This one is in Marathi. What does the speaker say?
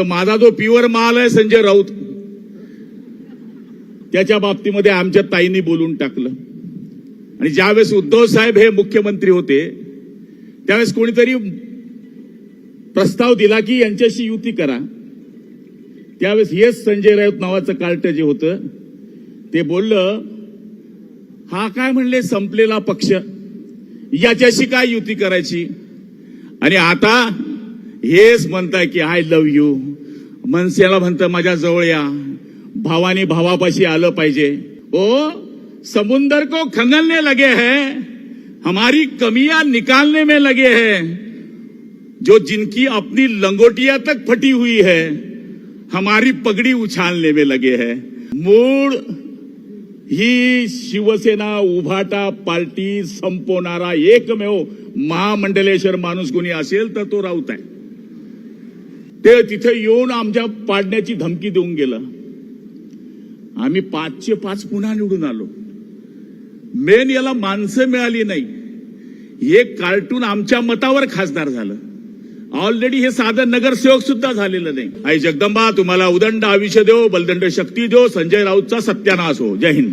तर माझा जो प्युअर माल आहे संजय राऊत. त्याच्या बाबतीमध्ये आमच्या ताईंनी बोलून टाकलं. आणि ज्यावेळेस उद्धव साहेब हे मुख्यमंत्री होते त्यावेळेस कोणीतरी प्रस्ताव दिला की यांच्याशी युती करा. त्यावेळेस हेच संजय राऊत नावाचं कार्ट जे होतं ते बोललं हा काय म्हणले संपलेला पक्ष. याच्याशी काय युती करायची? आणि आता हेच म्हणताय की आय लव्ह यू मनसेला म्हणतं, माझ्या जवळ या. भावानी भावापाशी आलं पाहिजे. ओ, समुंदर को खंगलने लगे हैं. हमारी कमियाँ निकालने में लगे हैं. जो जिनकी अपनी लंगोटिया तक फटी हुई है, हमारी पगड़ी उछालने में लगे हैं. मूळ ही शिवसेना, उभाटा पार्टी संपवणारा एकमेव महामंडलेश्वर कोणी असेल तर तो राऊत आहे. ते तिथे येऊन आमच्या पाडण्याची धमकी देऊन गेलं. आम्ही पाचशे पाच पुन्हा निवडून आलो. मेन याला माणसं मिळाली नाही. हे कार्टून आमच्या मतावर खासदार झालं. ऑलरेडी हे साधं नगरसेवक सुद्धा झालेलं नाही. आई जगदंबा तुम्हाला उदंड आयुष्य देव बलदंड शक्ती देव संजय राऊतचा सत्यानाश हो. जय हिंद.